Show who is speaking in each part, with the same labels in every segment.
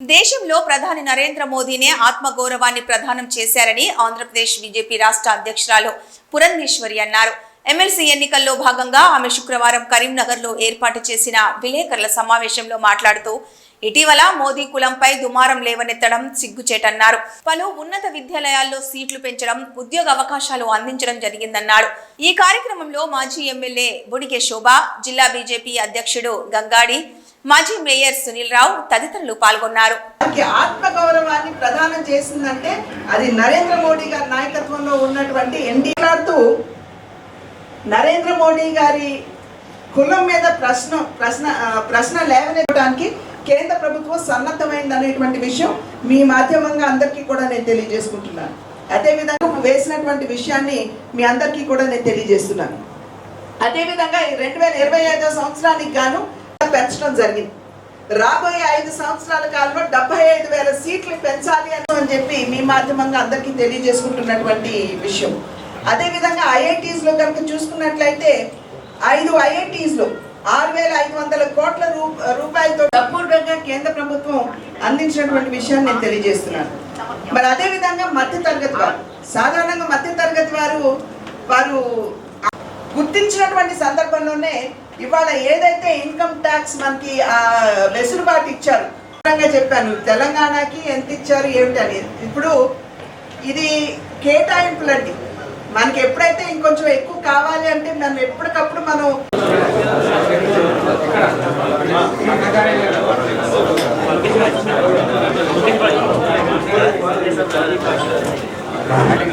Speaker 1: దేశంలో ప్రధాని నరేంద్ర మోదీనే ఆత్మగౌరవాన్ని ప్రదానం చేశారని ఆంధ్రప్రదేశ్ బీజేపీ రాష్ట్ర అధ్యక్షురాలు పురంధేశ్వరి అన్నారు. ఎమ్మెల్సీ ఎన్నికల్లో భాగంగా ఆమె శుక్రవారం కరీంనగర్లో ఏర్పాటు చేసిన విలేకరుల సమావేశంలో మాట్లాడుతూ ఇటీవల మోదీ కులంపై దుమారం లేవనెత్తడం సిగ్గుచేటన్నారు పలు ఉన్నత విద్యాలయాల్లో సీట్లు పెంచడం ఉద్యోగ అవకాశాలు అందించడం జరిగిందన్నారు. ఈ కార్యక్రమంలో మాజీ ఎమ్మెల్యే బుడిగే శోభ జిల్లా బీజేపీ అధ్యక్షుడు గంగాడి మాజీ మేయర్ సునీల్ రావు తదితరులు పాల్గొన్నారు.
Speaker 2: ఆత్మగౌరవాన్ని ప్రదానం చేసిందంటే అది నరేంద్ర మోడీ గారి నాయకత్వంలో ఉన్నటువంటి ఎన్డీఆర్తూ నరేంద్ర మోడీ గారి కులం మీద ప్రశ్న ప్రశ్న ప్రశ్న లేవనెత్తడానికి కేంద్ర ప్రభుత్వం సన్నద్ధమైంది అనేటువంటి విషయం మీ మాధ్యమంగా అందరికీ కూడా నేను తెలియజేసుకుంటున్నాను. అదేవిధంగా వేసినటువంటి విషయాన్ని మీ అందరికీ కూడా నేను తెలియజేస్తున్నాను. అదేవిధంగా ఈ రెండు వేల ఇరవై ఐదో సంవత్సరానికి గాను పెంచడం జరిగింది. రాబోయే ఐదు సంవత్సరాల కాలంలో డెబ్బై ఐదు వేల సీట్లు పెంచాలి అని అని చెప్పి మీ మాధ్యమంగా అందరికీ తెలియజేసుకుంటున్నటువంటి విషయం. అదేవిధంగా ఐఐటీస్లో కనుక చూసుకున్నట్లయితే ఐదు ఐఐటీస్లో ఆరు వేల ఐదు వందల కోట్ల రూ- రూపాయలతో డబ్బుగా కేంద్ర ప్రభుత్వం అందించినటువంటి విషయాన్ని నేను తెలియజేస్తున్నాను. మరి అదే విధంగా మధ్య తరగతి వారు సాధారణంగా మధ్య తరగతి వారు వారు గుర్తించినటువంటి సందర్భంలోనే ఇవాళ ఏదైతే ఇన్కమ్ ట్యాక్స్ మనకి ఆ వెసులుబాటు ఇచ్చారు చెప్పాను తెలంగాణకి ఎంత ఇచ్చారు ఏమిటి అని. ఇప్పుడు ఇది కేటాయింపులండి. మనకి ఎప్పుడైతే ఇంకొంచెం ఎక్కువ కావాలి అంటే మనం ఎప్పటికప్పుడు మనం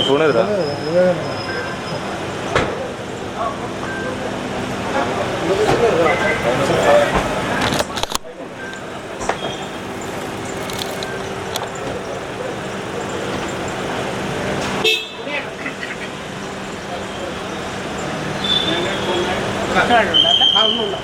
Speaker 3: ನಿನ್ನ ಫೋನ್ ಇದ್ರಾ
Speaker 4: കക്കകളുണ്ട് അല്ല അതൊന്നുമില്ല